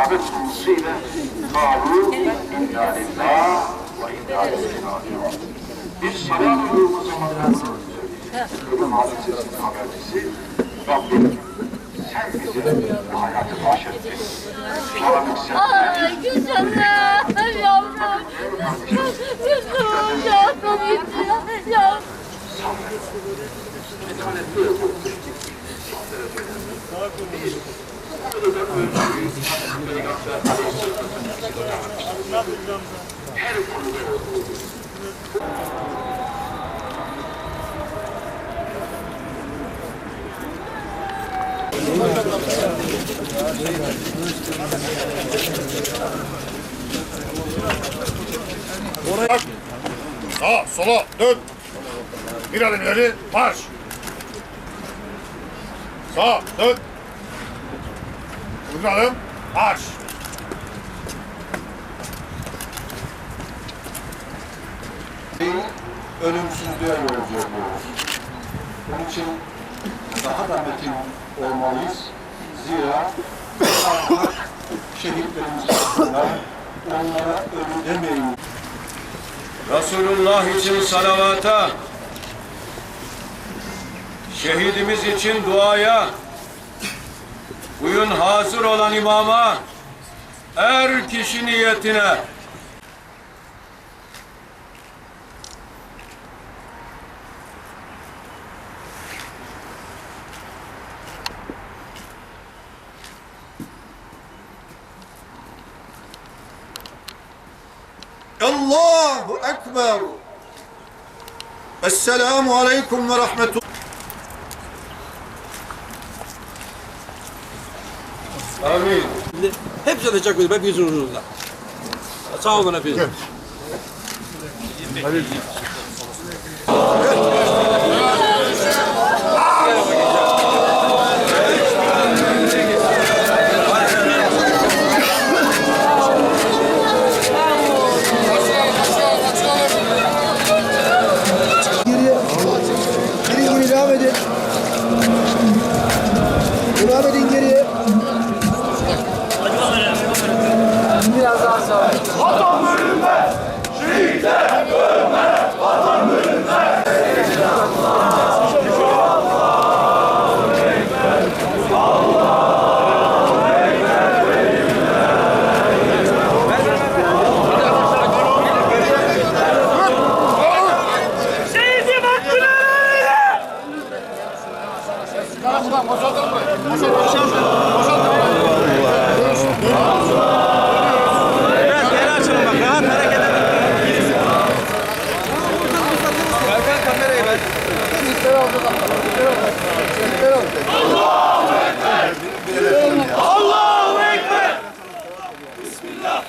ikamet hususuyla kalu inna lillah ve inna raciun. Biz salam olduğumuz zaman Ölüm hadisesinin habercisi Rabbim sen bize bu hayatı bahşettin. Sağlık sen Ay güzelim yavrum. Yavrum yavrum gitti. Yavrum. Sağa, sola, dön. Bir adım ileri, marş. Sağa, dön. Bir adım, marş. Ölümsüzlüğe yolcu oluyoruz. Bunun için daha da metin olmalıyız. Zira şehitlerimiz arasında onlara ölü demeyin Resulullah için salavata, şehidimiz için duaya, bugün hazır olan imama, er kişi niyetine, Allahu Ekber. Esselamu Aleyküm ve Rahmetullah. amin. Hepsi de çakıyordu hepinizin huzurunda. Sağ olun hepiniz. Geri Abi